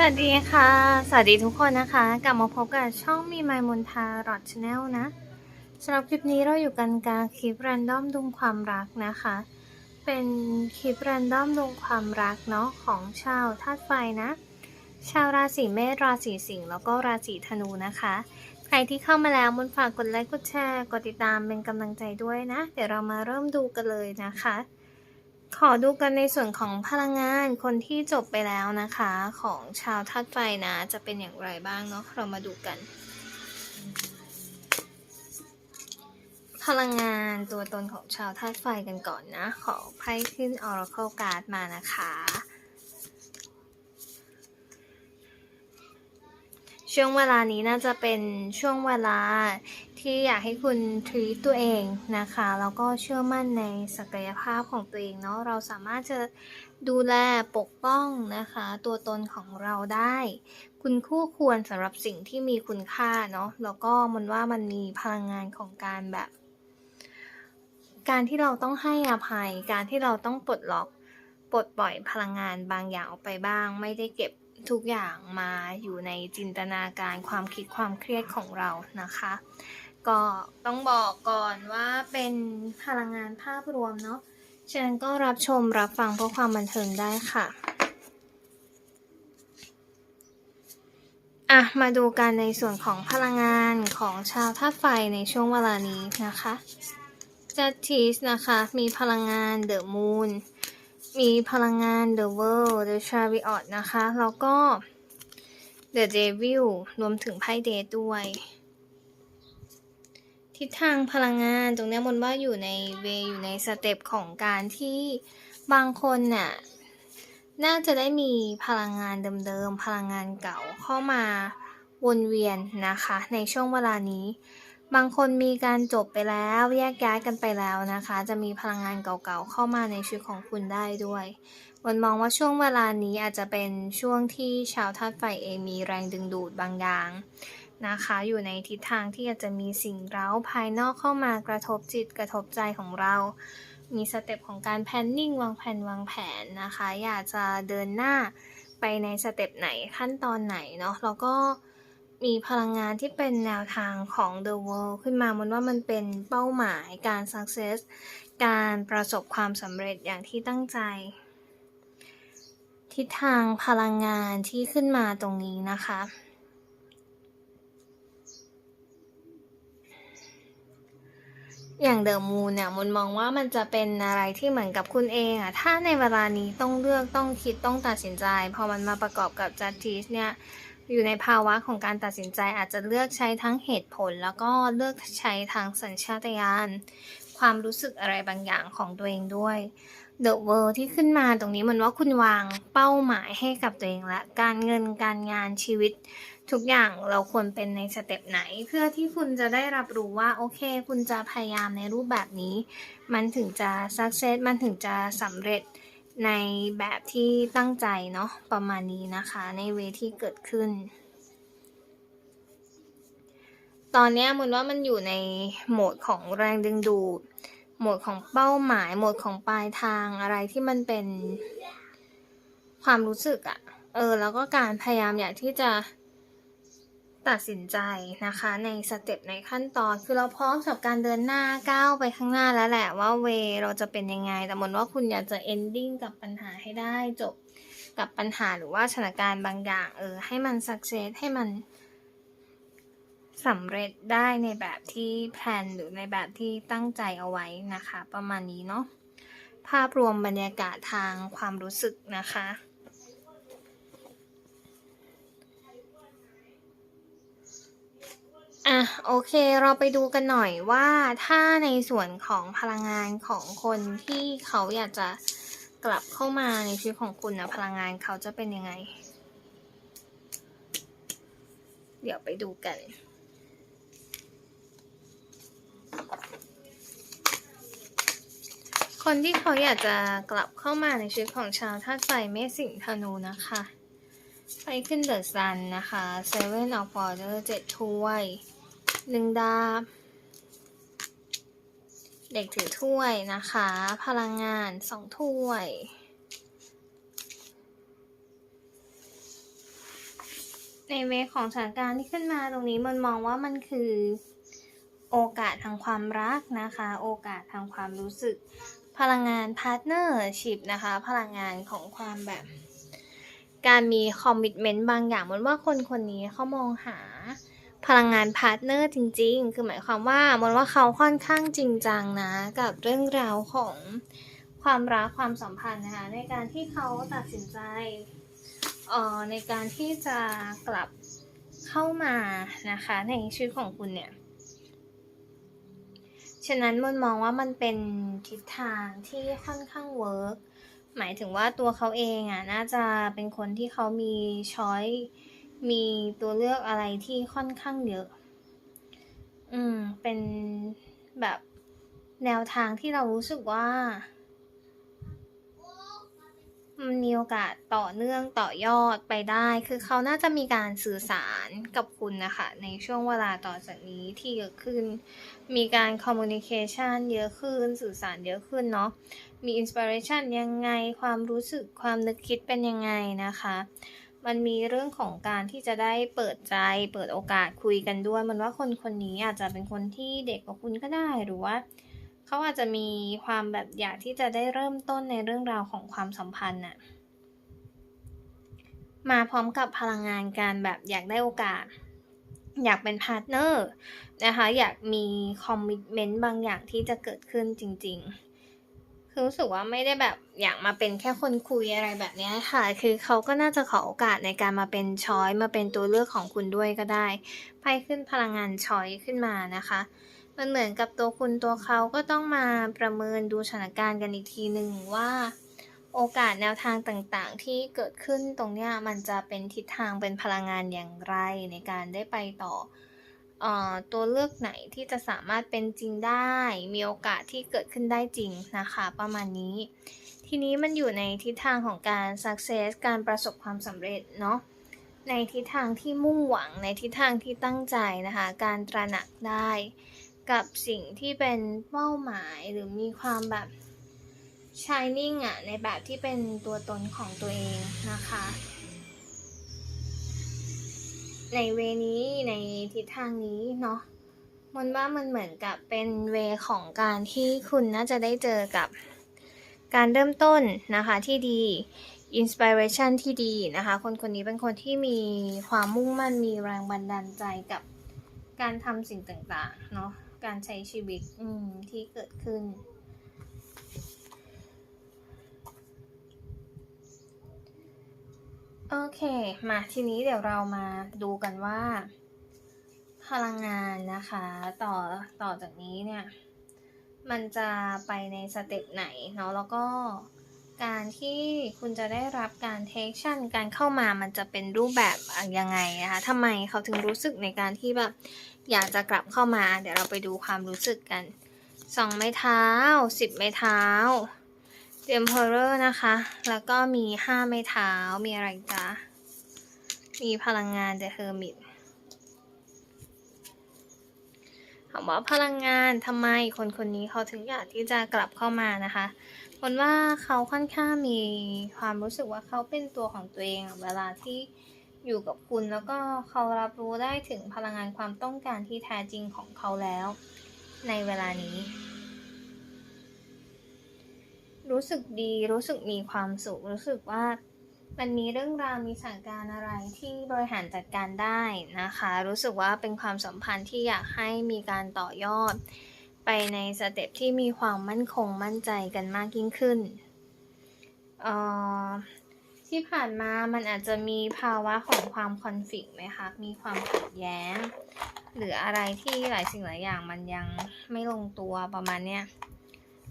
สวัสดีค่ะ สวัสดีทุกคนนะคะ กลับมาพบกับช่องมีไมมนทารอดชาแนลนะสำหรับคลิปนี้เราอยู่กันกับคลิปแรนดอมดวงความรักนะคะ เป็นคลิปแรนดอมดวงความรักเนาะของชาวธาตุไฟนะ ชาวราศีเมษราศีสิงห์แล้วก็ราศีธนูนะคะ ใครที่เข้ามาแล้วมุนฝากกดไลค์กดแชร์กดติดตามเป็นกำลังใจด้วยนะ เดี๋ยวเรามาเริ่มดูกันเลยนะคะ ขอดูกันในส่วนของพลังงานคนที่จบไปแล้วนะคะ ของชาวธาตุไฟนะ จะเป็นอย่างไรบ้างเนาะเรามาดูกัน พลังงานตัวตนของชาวธาตุไฟกันก่อนนะ ขอไพ่ขึ้น Oracle Card มานะคะ ช่วงเวลานี้น่าจะเป็นช่วงเวลา ที่อยากให้คุณท e a t ตัวเองนะคะ แล้วก็เชื่อมั่นในศักยภาพของตัวเองเนาะเราสามารถจะดูแลปกป้องนะคะ ตัวตนของเราได้ คุณคู่ควรสำหรับสิ่งที่มีคุณค่าเนาะแล้วก็มันว่ามันมีพลังงานของการแบบ การที่เราต้องให้อภัย การที่เราต้องปลดล็อกปลดปล่อยพลังงานบางอย่างออกไปบ้าง ไม่ได้เก็บทุกอย่างมาอยู่ในจินตนาการความคิดความเครียดของเรานะคะ ก็ต้องบอกก่อนว่าเป็นพลังงานภาพรวมเนาะฉะนั้นก็รับชมรับฟังเพื่อความบันเทิงได้ค่ะ อะ มาดูกันในส่วนของพลังงานของชาวธาตุไฟในช่วงเวลานี้นะคะจัตทีสนะคะ มีพลังงานเดอะมูนมีพลังงาน The World The Chariot นะคะ แล้วก็ The Devil รวมถึงไพ่เดทด้วย ทิศทางพลังงานตรงนี้ยมนว่าอยู่ในเวอยู่ในสเต็ปของการที่บางคนน่ะน่าจะได้มีพลังงานเดิมๆพลังงานเก่าเข้ามาวนเวียนนะคะ ในช่วงเวลานี้ บางคนมีการจบไปแล้วแยกย้ายกันไปแล้วนะคะ จะมีพลังงานเก่าๆเข้ามาในชีวิตของคุณได้ด้วยวันมองว่าช่วงเวลานี้อาจจะเป็นช่วงที่ชาวธาตุไฟเองมีแรงดึงดูดบางอย่าง นะคะ อยู่ในทิศทางที่อาจจะมีสิ่งเร้าภายนอกเข้ามากระทบจิตกระทบใจของเรา มีสเต็ปของการแพนนิ่งวางแผนวางแผนนะคะ อยากจะเดินหน้าไปในสเต็ปไหนขั้นตอนไหนเนาะแล้วก็มีพลังงานที่เป็นแนวทางของ The World ขึ้นมามันว่ามันเป็นเป้าหมายการ success การประสบความสำเร็จอย่างที่ตั้งใจ ทิศทางพลังงานที่ขึ้นมาตรงนี้นะคะ อย่างเดอะมูนเนี่ยมุนมองว่ามันจะเป็นอะไรที่เหมือนกับคุณเองอะถ้าในเวลานี้ต้องเลือกต้องคิดต้องตัดสินใจ พอมันมาประกอบกับจัตติสเนี่ยอยู่ในภาวะของการตัดสินใจอาจจะเลือกใช้ทั้งเหตุผล แล้วก็เลือกใช้ทางสัญชาตญาณความรู้สึกอะไรบางอย่างของตัวเองด้วย The World ที่ขึ้นมาตรงนี้มันว่าคุณวางเป้าหมายให้กับตัวเองและ การเงินการงานชีวิตทุกอย่างเราควรเป็นในสเต็ปไหน เพื่อที่คุณจะได้รับรู้ว่า โอเค คุณจะพยายามในรูปแบบนี้ มันถึงจะสักเซสมันถึงจะสำเร็จในแบบที่ตั้งใจเนาะประมาณนี้นะคะ ในเวที่เกิดขึ้น ตอนนี้มันว่ามันอยู่ในโหมดของแรงดึงดูด หมดของเป้าหมาย หมดของปลายทางอะไรที่มันเป็นความรู้สึกอะเออ แล้วก็การพยายามอยากที่จะตัดสินใจนะคะ ในสเต็ปในขั้นตอน คือเราพร้อมสำหรับการเดินหน้าก้าวไปข้างหน้าแล้วแหละว่าเวเราจะเป็นยังไง แต่มนว่าคุณอยากจะ ending กับปัญหาให้ได้จบกับปัญหาหรือว่าสถานการณ์บางอย่าง เออ ให้มัน success ให้มัน สำเร็จได้ในแบบที่แพลนหรือในแบบที่ตั้งใจเอาไว้นะคะ ประมาณนี้เนาะภาพรวมบรรยากาศทางความรู้สึกนะคะ อะ โอเคเราไปดูกันหน่อยว่าถ้าในส่วนของพลังงานของคนที่เขาอยากจะกลับเข้ามาในชีวิตของคุณนะพลังงานเขาจะเป็นยังไง เดี๋ยวไปดูกัน คนที่เขาอยากจะกลับเข้ามาในชีวิตของชาวธาตุไฟเมษสิงห์ธนูนะคะ ไปขึ้นเดอะซันนะคะ Seven of w a t e r เจ็ดถ้วยหนึ่งดาบ เด็กถือถ้วยนะคะ พลังงานสองถ้วยในเวของสถานการณ์ที่ขึ้นมาตรงนี้มันมองว่ามันคือโอกาสทางความรักนะคะ โอกาสทางความรู้สึก พลังงานพาร์ทเนอร์ชิพนะคะ พลังงานของความแบบ การมีคอมมิชเมนต์บางอย่างมือนว่าคนคนนี้เขามองหาพลังงานพาร์ทเนอร์จริง ๆ คือหมายความว่ามือนว่าเขาค่อนข้างจริงจังนะ กับเรื่องราวของความรักความสัมพันธ์นะคะ ในการที่เขาตัดสินใจเอ่อในการที่จะกลับเข้ามานะคะ ในชีวิตของคุณเนี่ย ฉะนั้นมันมองว่ามันเป็นทิศทางที่ค่อนข้างเวิร์กหมายถึงว่าตัวเขาเองอะน่าจะเป็นคนที่เขามีช้อยมีตัวเลือกอะไรที่ค่อนข้างเยอะ อืม เป็นแบบแนวทางที่เรารู้สึกว่า มันมีโอกาสต่อเนื่องต่อยอดไปได้ คือเขาน่าจะมีการสื่อสารกับคุณนะคะ ในช่วงเวลาต่อจากนี้ที่เยอะขึ้น มีการคอมมูนิเคชันเยอะขึ้น สื่อสารเยอะขึ้นเนาะ มีอินสปิเรชันยังไง ความรู้สึก ความนึกคิดเป็นยังไงนะคะ มันมีเรื่องของการที่จะได้เปิดใจ เปิดโอกาสคุยกันด้วย มันว่าคนคนนี้อาจจะเป็นคนที่เด็กกว่าคุณก็ได้ หรือว่า เขาอาจจะมีความแบบอยากที่จะได้เริ่มต้นในเรื่องราวของความสัมพันธ์น่ะมาพร้อมกับพลังงานการแบบอยากได้โอกาส อยากเป็นพาร์ทเนอร์นะคะ อยากมีคอมมิชเมนต์บางอย่างที่จะเกิดขึ้นจริง ๆ คือรู้สึกว่าไม่ได้แบบอยากมาเป็นแค่คนคุยอะไรแบบนี้ค่ะ คือเขาก็น่าจะขอโอกาสในการมาเป็นช้อยมาเป็นตัวเลือกของคุณด้วยก็ได้ ไพ่ขึ้นพลังงานช้อยขึ้นมานะคะ มันเหมือนกับตัวคุณตัวเขาก็ต้องมาประเมินดูสถานการณ์กันอีกทีหนึ่งว่า โอกาสแนวทางต่างๆ ที่เกิดขึ้นตรงเนี้ยมันจะเป็นทิศทางเป็นพลังงานอย่างไรในการได้ไปต่ออตัวเลือกไหนที่จะสามารถเป็นจริงได้ มีโอกาสที่เกิดขึ้นได้จริงนะคะ ประมาณนี้ ทีนี้มันอยู่ในทิศทางของการ success การประสบความสำเร็จเนาะในทิศทางที่มุ่งหวังในทิศทางที่ตั้งใจนะคะ การตระหนักได้ กับสิ่งที่เป็นเป้าหมายหรือมีความแบบ shining อะในแบบที่เป็นตัวตนของตัวเองนะคะ ในเวนี้ในทิศทางนี้เนาะมันว่ามันเหมือนกับเป็นเวของการที่คุณน่าจะได้เจอกับการเริ่มต้นนะคะที่ดีอินสปิเรชันที่ดีนะคะ คนคนนี้เป็นคนที่มีความมุ่งมั่นมีแรงบันดาลใจกับการทำสิ่งต่างๆ เนาะ การใช้ชีวิตอืที่เกิดขึ้น โอเค มาทีนี้เดี๋ยวเรามาดูกันว่า พลังงานนะคะ ต่อต่อจากนี้เนี่ย มันจะไปในสเต็ปไหนเนาะแล้วก็ การที่คุณจะได้รับการเทคชั่นการเข้ามามันจะเป็นรูปแบบยังไงนะคะทำไมเขาถึงรู้สึกในการที่แบบอยากจะกลับเข้ามา เดี๋ยวเราไปดูความรู้สึกกันสองไม้เท้าสิบไม้เท้า The Emperor นะคะ แล้วก็มีห้าไม้เท้ามีอะไรจ๊ะมีพลังงาน The Hermit ถามว่าพลังงานทำไมคนคนนี้เขาถึงอยากที่จะกลับเข้ามานะคะ คนว่าเขาค่อนข้างมีความรู้สึกว่าเขาเป็นตัวของตัวเองเวลาที่อยู่กับคุณแล้วก็เขารับรู้ได้ถึงพลังงานความต้องการที่แท้จริงของเขาแล้ว ในเวลานี้ รู้สึกดีรู้สึกมีความสุข รู้สึกว่ามันมีเรื่องราวมีสถานการณ์อะไรที่บริหารจัดการได้นะคะ รู้สึกว่าเป็นความสัมพันธ์ที่อยากให้มีการต่อยอด ไปในสเต็ปที่มีความมั่นคงมั่นใจกันมากยิ่งขึ้นเอ่อที่ผ่านมามันอาจจะมีภาวะของความคอนฟ lict ไหมคะ มีความขัดแย้ง หรืออะไรที่หลายสิ่งหลายอย่างมันยังไม่ลงตัวประมาณเนี้ย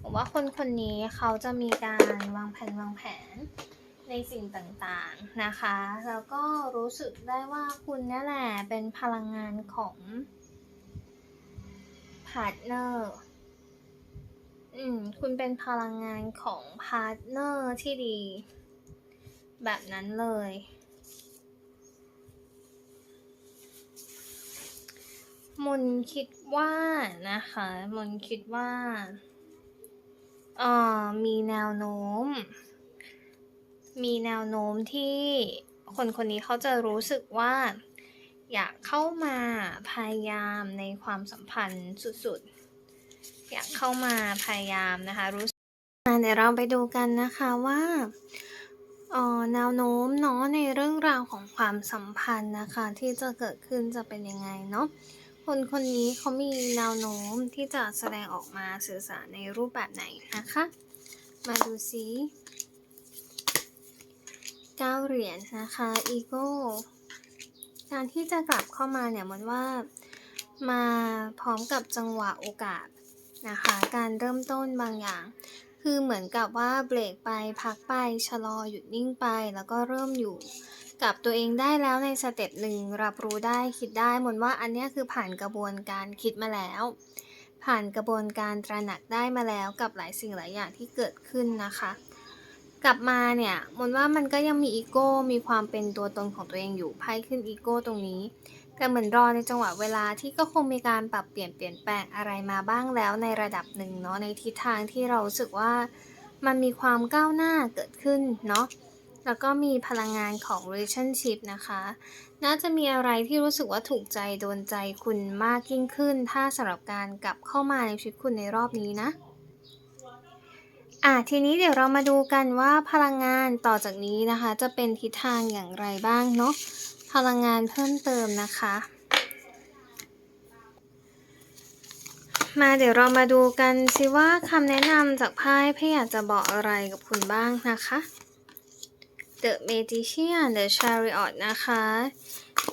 ผมว่าคนคนนี้เขาจะมีการวางแผนวางแผนในสิ่งต่างๆนะคะ แล้วก็รู้สึกได้ว่าคุณนี่แหละเป็นพลังงานของาร์ทเนอร์อืม คุณเป็นพลังงานของพาร์ทเนอร์ที่ดี แบบนั้นเลย มนคิดว่านะคะ มนคิดว่าเอ่อมีแนวโน้ม มีแนวโน้มที่คนคนนี้เขาจะรู้สึกว่า อยากเข้ามาพยายามในความสัมพันธ์สุดๆ อยากเข้ามาพยายามนะคะรู้สึกเดี๋ยวเราไปดูกันนะคะว่าออแนวโน้มเนาะในเรื่องราวของความสัมพันธ์นะคะ ที่จะเกิดขึ้นจะเป็นยังไงเนาะคนคนนี้เขามีแนวโน้มที่จะแสดงออกมาสื่อสารในรูปแบบไหนนะคะ มาดูซิเก้าเหรียญนะคะอีโก้ การที่จะกลับเข้ามาเนี่ยมันว่ามาพร้อมกับจังหวะโอกาสนะคะ การเริ่มต้นบางอย่าง คือเหมือนกับว่าเบรกไปพักไปชะลอหยุดนิ่งไปแล้วก็เริ่มอยู่กับตัวเองได้แล้วในสเต็ปหนึ่งรับรู้ได้คิดได้มดว่าอันนี้คือผ่านกระบวนการคิดมาแล้ว ผ่านกระบวนการตระหนักได้มาแล้วกับหลายสิ่งหลายอย่างที่เกิดขึ้นนะคะ กลับมาเนี่ยมนว่ามันก็ยังมีอีโก้มีความเป็นตัวตนของตัวเองอยู่ไพ่ขึ้นอีโก้ตรงนี้ แต่เหมือนรอในจังหวะเวลาที่ก็คงมีการปรับเปลี่ยนเปลี่ยนแปลงอะไรมาบ้างแล้วในระดับหนึ่งเนาะในทิศทางที่เราสึกว่ามันมีความก้าวหน้าเกิดขึ้นเนาะแล้วก็มีพลังงานของ relationship นะคะ น่าจะมีอะไรที่รู้สึกว่าถูกใจโดนใจคุณมากยิ่งขึ้น ถ้าสำหรับการกลับเข้ามาในชีวิตคุณในรอบนี้นะ อะทีนี้เดี๋ยวเรามาดูกันว่าพลังงานต่อจากนี้นะคะ จะเป็นทิศทางอย่างไรบ้างเนาะพลังงานเพิ่มเติมนะคะ มาเดี๋ยวเรามาดูกันสิว่าคำแนะนำจากไพ่ไพ่อยากจะบอกอะไรกับคุณบ้างนะคะ The Magician The Chariot นะคะ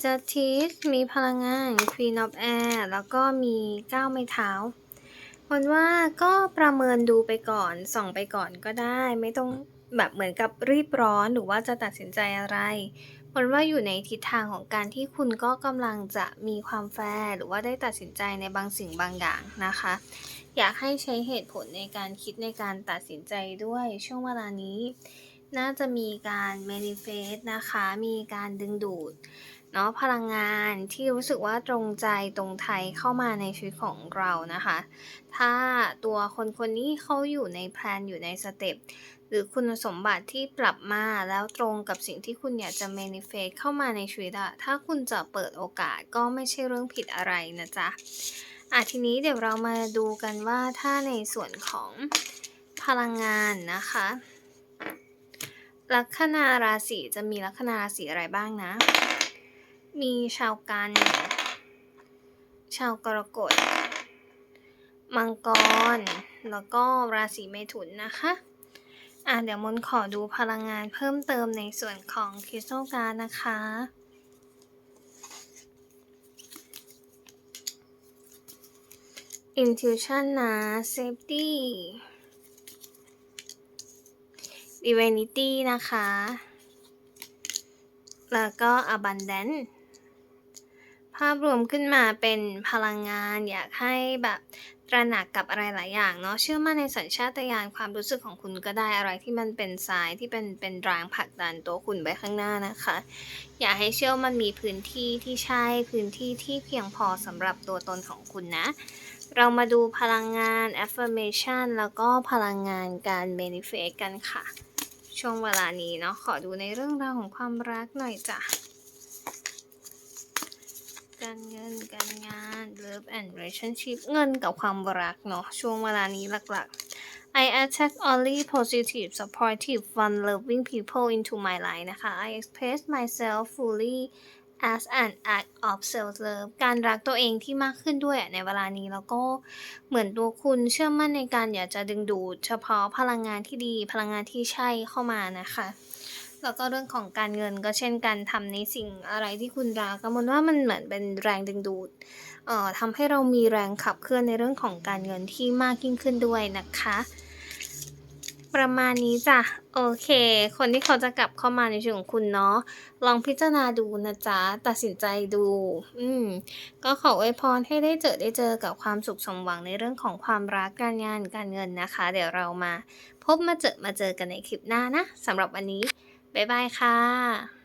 จะทีสมีพลังงาน Queen of Air แล้วก็มีก้าวไม้เท้า คนว่าก็ประเมินดูไปก่อน ส่องไปก่อนก็ได้ ไม่ต้องแบบเหมือนกับรีบร้อนหรือว่าจะตัดสินใจอะไรคนว่าอยู่ในทิศทางของการที่คุณก็กำลังจะมีความแฟร์หรือว่าได้ตัดสินใจในบางสิ่งบางอย่างนะคะ อยากให้ใช้เหตุผลในการคิดในการตัดสินใจด้วยช่วงเวลานี้ น่าจะมีการ manifest นะคะ มีการดึงดูด เนาะพลังงานที่รู้สึกว่าตรงใจตรงไทยเข้ามาในชีวิตของเรานะคะ ถ้าตัวคนคนนี้เขาอยู่ในแพลนอยู่ในสเต็ปหรือคุณสมบัติที่ปรับมาแล้วตรงกับสิ่งที่คุณอยากจะ manifest เข้ามาในชีวิตอะถ้าคุณจะเปิดโอกาสก็ไม่ใช่เรื่องผิดอะไรนะจ๊ะอะทีนี้เดี๋ยวเรามาดูกันว่าถ้าในส่วนของพลังงานนะคะลัคนาราศีจะมีลัคนาราศีอะไรบ้างนะ มีชาวกัน ชาวกรกฎ มังกร แล้วก็ราศีเมถุนนะคะ อะเดี๋ยวมนขอดูพลังงานเพิ่มเติมในส่วนของคริสตัลการ์นะคะ Intuition นะ Safety Divinity นะคะ แล้วก็ Abundance ภาพรวมขึ้นมาเป็นพลังงานอยากให้แบบตระหนักกับอะไรหลายอย่างเนาะเชื่อมั่นในสัญชาตญาณความรู้สึกของคุณก็ได้อะไรที่มันเป็นสายที่เป็นเป็นแรงผลักดันตัวคุณไปข้างหน้านะคะ อยากให้เชื่อมันมีพื้นที่ที่ใช่พื้นที่ที่เพียงพอสำหรับตัวตนของคุณนะ เรามาดูพลังงาน affirmation แล้วก็พลังงานการ manifest กันค่ะ ช่วงเวลานี้เนาะขอดูในเรื่องราวของความรักหน่อยจ้ะ การเงินการงาน love and relationship เงินกับความรักเนาะช่วงเวลานี้หลักๆ I attract only positive supportive fun loving people into my life นะคะ I express myself fully as an act of self love การรักตัวเองที่มากขึ้นด้วยในเวลานี้แล้วก็เหมือนตัวคุณเชื่อมั่นในการอยากจะดึงดูด เฉพาะพลังงานที่ดีพลังงานที่ใช่เข้ามานะคะ แล้วก็เรื่องของการเงินก็เช่นกันทำในสิ่งอะไรที่คุณรักก็มองว่ามันเหมือนเป็นแรงดึงดูดเอ่อทำให้เรามีแรงขับเคลื่อนในเรื่องของการเงินที่มากยิ่งขึ้นด้วยนะคะ ประมาณนี้จ้ะโอเค คนที่เขาจะกลับเข้ามาในชีวิตของคุณเนาะลองพิจารณาดูนะจ๊ะตัดสินใจดู อืมก็ขออวยพรให้ได้เจอได้เจอกับความสุขสมหวังในเรื่องของความรักการงานการเงินนะคะ เดี๋ยวเรามาพบมาเจอมาเจอกันในคลิปหน้านะสำหรับวันนี้ บ๊ายบายค่ะ